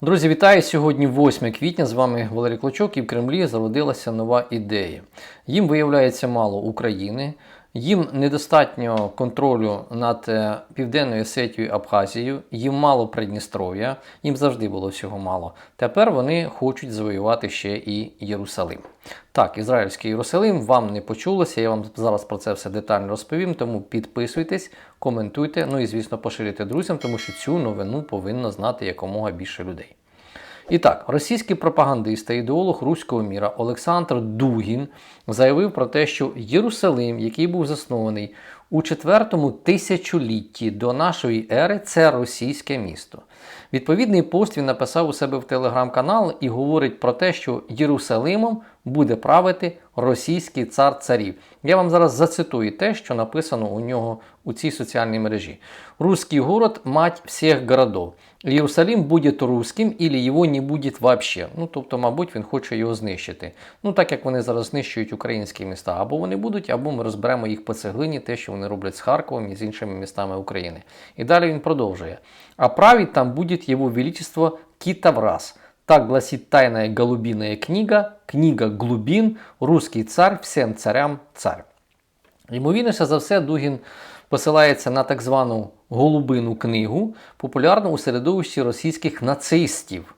Друзі, вітаю! Сьогодні 8 квітня. З вами Валерій Клочок і в Кремлі зародилася нова ідея. Їм виявляється мало України, їм недостатньо контролю над е, Південною Осетією Абхазією, їм мало Придністров'я, їм завжди було всього мало. Тепер вони хочуть завоювати ще і Єрусалим. Так, ізраїльський Єрусалим вам не почулося. Я вам зараз про це все детально розповім. Тому підписуйтесь, коментуйте, ну і звісно, поширюйте друзям, тому що цю новину повинно знати якомога більше людей. І так, російський пропагандист та ідеолог руського міра Олександр Дугін заявив про те, що Єрусалим, який був заснований у четвертому тисячолітті до нашої ери, це російське місто. Відповідний пост він написав у себе в телеграм-канал і говорить про те, що Єрусалимом буде правити російський цар царів. Я вам зараз зацитую те, що написано у нього у цій соціальній мережі. Русский город – мать всіх городов. Єрусалим буде русським, или його не буде вообще. Ну, тобто, мабуть, він хоче його знищити. Ну, так як вони зараз знищують українські міста. Або вони будуть, або ми розберемо їх по цеглині, те, що вони роблять з Харковом і з іншими містами України. І далі він продовжує. А править там буде його величество Китаврас. Так гласит тайная голубиная книга, книга глубин, русский цар, всем царям цар. Ймовірніше за все, Дугін посилається на так звану голубину книгу, популярну у середовищі російських нацистів.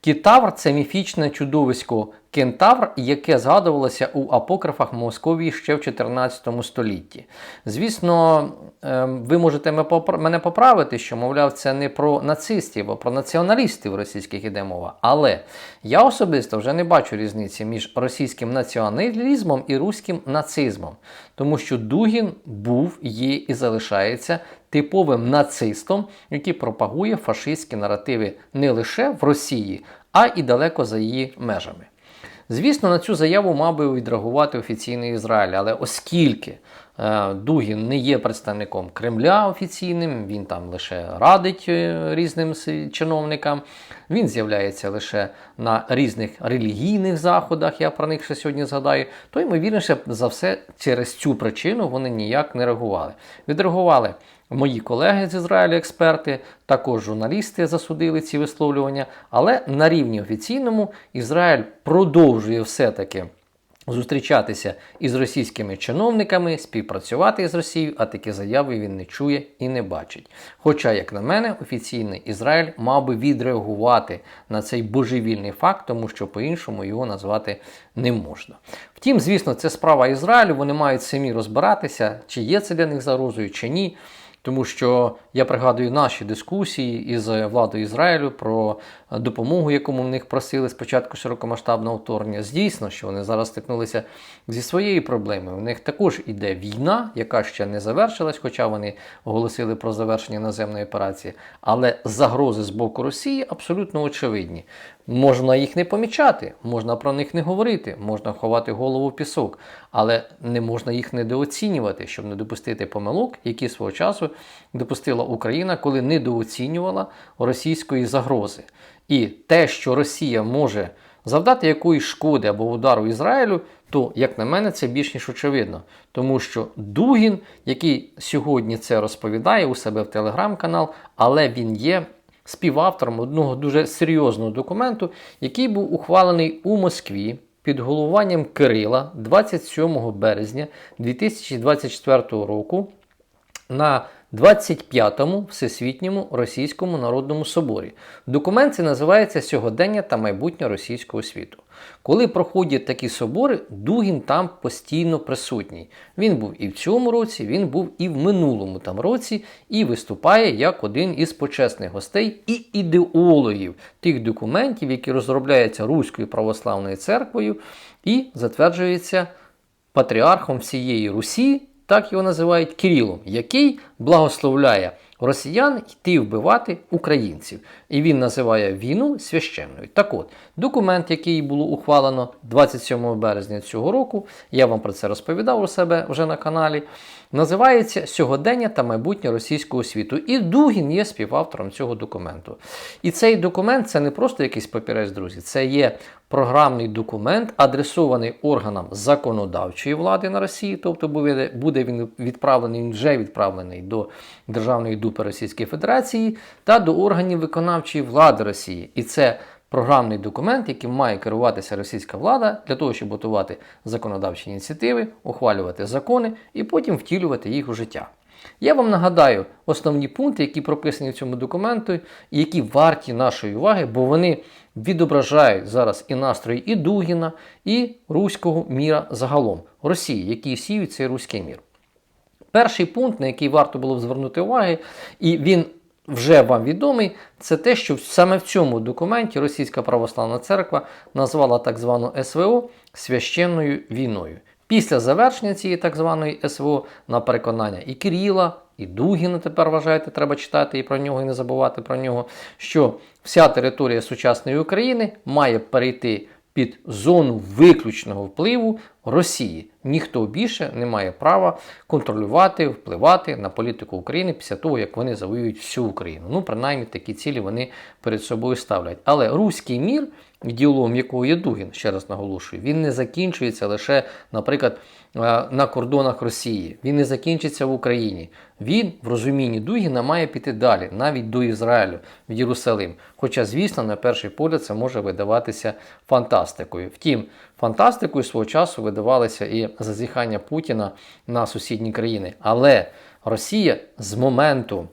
Кітавр це міфічне чудовисько кентавр, яке згадувалося у апокрифах Московії ще в 14 столітті. Звісно, ем, ви можете мене поправити, що, мовляв, це не про нацистів, а про націоналістів російських іде мова. Але я особисто вже не бачу різниці між російським націоналізмом і руським нацизмом, тому що Дугін був, є і залишається типовим нацистом, який пропагує фашистські наративи не лише в Росії, а і далеко за її межами. Звісно, на цю заяву мав би відреагувати офіційний Ізраїль, але оскільки е, Дугін не є представником Кремля офіційним, він там лише радить е, різним чиновникам, він з'являється лише на різних релігійних заходах, я про них ще сьогодні згадаю, то ймовірніше за все через цю причину вони ніяк не реагували. Відреагували Мої колеги з Ізраїлю, експерти, також журналісти засудили ці висловлювання, але на рівні офіційному Ізраїль продовжує все-таки зустрічатися із російськими чиновниками, співпрацювати з Росією, а такі заяви він не чує і не бачить. Хоча, як на мене, офіційний Ізраїль мав би відреагувати на цей божевільний факт, тому що по-іншому його назвати не можна. Втім, звісно, це справа Ізраїлю, вони мають самі розбиратися, чи є це для них загрозою, чи ні. Тому що я пригадую наші дискусії із владою Ізраїлю про допомогу, яку в них просили спочатку широкомасштабного вторгнення. Здійсно, що вони зараз стикнулися зі своєю проблемою. У них також іде війна, яка ще не завершилась, хоча вони оголосили про завершення наземної операції. Але загрози з боку Росії абсолютно очевидні. Можна їх не помічати, можна про них не говорити, можна ховати голову в пісок, але не можна їх недооцінювати, щоб не допустити помилок, які свого часу допустила Україна, коли недооцінювала російської загрози. І те, що Росія може завдати якоїсь шкоди або удару Ізраїлю, то, як на мене, це більш ніж очевидно. Тому що Дугін, який сьогодні це розповідає у себе в телеграм-канал, але він є співавтором одного дуже серйозного документу, який був ухвалений у Москві під головуванням Кирила 27 березня 2024 року на 25-му Всесвітньому Російському народному соборі. Документ це називається Сьогодення та майбутнє російського світу. Коли проходять такі собори, Дугін там постійно присутній. Він був і в цьому році, він був і в минулому там році, і виступає як один із почесних гостей і ідеологів тих документів, які розробляються Руською православною церквою і затверджуються патріархом всієї Русі так його називають Кирилом, який благословляє росіян йти вбивати українців. І він називає війну священною. Так от, документ, який було ухвалено 27 березня цього року, я вам про це розповідав у себе вже на каналі. Називається Сьогодення та майбутнє російського світу. І Дугін є співавтором цього документу. І цей документ це не просто якийсь папірець, друзі, це є програмний документ, адресований органам законодавчої влади на Росії, тобто буде він відправлений, він вже відправлений до Державної Госдупи Російської Федерації та до органів виконавчої влади Росії. І це програмний документ, яким має керуватися російська влада для того, щоб готувати законодавчі ініціативи, ухвалювати закони і потім втілювати їх у життя. Я вам нагадаю основні пункти, які прописані в цьому документу, і які варті нашої уваги, бо вони відображають зараз і настрої і Дугіна, і руського міра загалом Росії, які сіють цей руський мір. Перший пункт, на який варто було б звернути уваги, і він вже вам відомий, це те, що саме в цьому документі Російська православна церква назвала так звану СВО священною війною. Після завершення цієї так званої СВО на переконання і Кирила, і Дугіна тепер вважаєте, треба читати і про нього, і не забувати про нього, що вся територія сучасної України має перейти під зону виключного впливу Росії. Ніхто більше не має права контролювати, впливати на політику України після того, як вони завоюють всю Україну. Ну, принаймні такі цілі вони перед собою ставлять. Але руський мір, ідеологом якого є Дугін, ще раз наголошую, він не закінчується лише, наприклад, е, на кордонах Росії. Він не закінчиться в Україні. Він в розумінні Дугіна має піти далі, навіть до Ізраїлю, в Єрусалим. Хоча, звісно, на перший погляд це може видаватися фантастикою. Втім, фантастикою свого часу видавалися і зазіхання Путіна на сусідні країни. Але Росія з моменту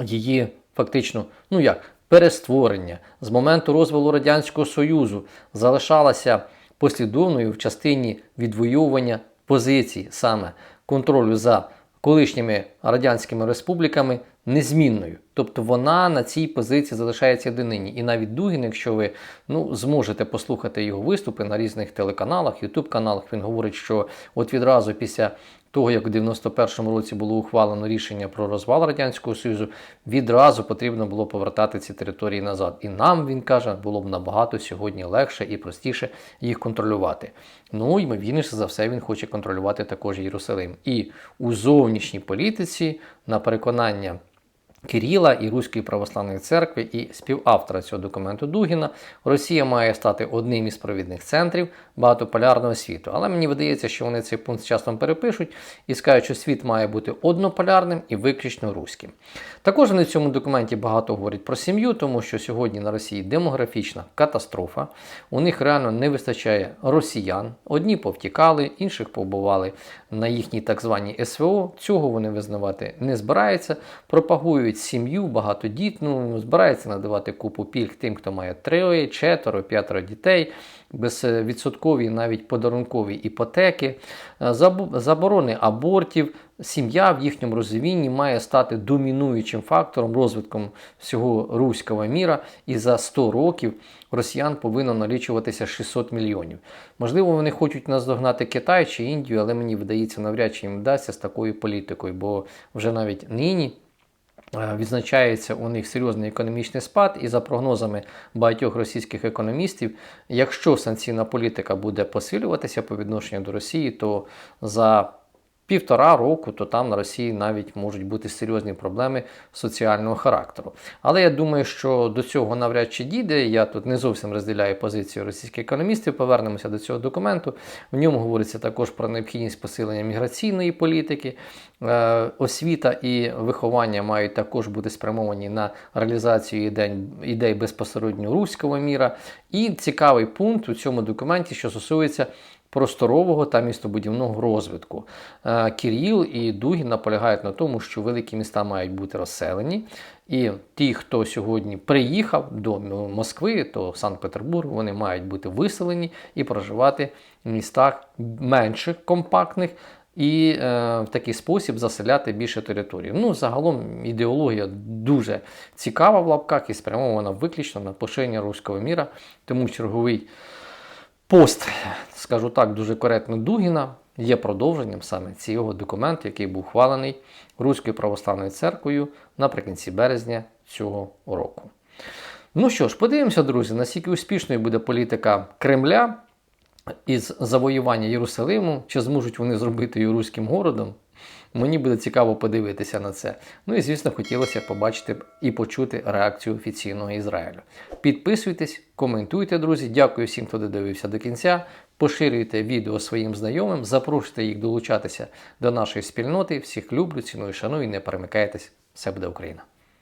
її фактично, ну як, перестворення, з моменту розвалу Радянського Союзу залишалася послідовною в частині відвоювання позицій саме контролю за колишніми радянськими республіками незмінною. Тобто вона на цій позиції залишається донині. І навіть Дугін, якщо ви ну, зможете послухати його виступи на різних телеканалах, ютуб-каналах, він говорить, що от відразу після того, як у 91-му році було ухвалено рішення про розвал Радянського Союзу, відразу потрібно було повертати ці території назад. І нам, він каже, було б набагато сьогодні легше і простіше їх контролювати. Ну, ймовірніше за все, він хоче контролювати також Єрусалим. І у зовнішній політиці, на переконання. Кирила і Руської православної церкви і співавтора цього документу Дугіна, Росія має стати одним із провідних центрів багатополярного світу. Але мені видається, що вони цей пункт з часом перепишуть і скажуть, що світ має бути однополярним і виключно руським. Також вони в цьому документі багато говорять про сім'ю, тому що сьогодні на Росії демографічна катастрофа. У них реально не вистачає росіян. Одні повтікали, інших побували на їхній так званій СВО. Цього вони визнавати не збираються. Пропагують сім'ю багатодітну, збираються надавати купу пільг тим, хто має троє, четверо, п'ятеро дітей, безвідсоткові навіть подарункові іпотеки, заборони абортів. Сім'я в їхньому розумінні має стати домінуючим фактором розвитком всього руського міра, і за 100 років росіян повинно налічуватися 600 мільйонів. Можливо, вони хочуть наздогнати Китай чи Індію, але мені видається, навряд чи їм вдасться з такою політикою, бо вже навіть нині. Відзначається у них серйозний економічний спад, і за прогнозами багатьох російських економістів, якщо санкційна політика буде посилюватися по відношенню до Росії, то за півтора року, то там на Росії навіть можуть бути серйозні проблеми соціального характеру. Але я думаю, що до цього навряд чи дійде. Я тут не зовсім розділяю позицію російських економістів. Повернемося до цього документу. В ньому говориться також про необхідність посилення міграційної політики. Е, освіта і виховання мають також бути спрямовані на реалізацію ідей, ідей безпосередньо руського міра. І цікавий пункт у цьому документі, що стосується просторового та містобудівного розвитку. Е, Кіріл і Дугін наполягають на тому, що великі міста мають бути розселені. І ті, хто сьогодні приїхав до Москви, то Санкт-Петербург, вони мають бути виселені і проживати в містах менших, компактних. І е, в такий спосіб заселяти більше території. Ну, загалом ідеологія дуже цікава в лапках і спрямована виключно на поширення руського міра, тому черговий пост, скажу так, дуже коректно Дугіна є продовженням саме цього документу, який був ухвалений Руською православною церквою наприкінці березня цього року. Ну що ж, подивимося, друзі, наскільки успішною буде політика Кремля із завоювання Єрусалиму, чи зможуть вони зробити його руським городом. Мені буде цікаво подивитися на це. Ну і, звісно, хотілося побачити і почути реакцію офіційного Ізраїлю. Підписуйтесь, коментуйте, друзі. Дякую всім, хто додивився до кінця. Поширюйте відео своїм знайомим, запрошуйте їх долучатися до нашої спільноти. Всіх люблю, ціную, шаную і не перемикайтесь. Все буде Україна!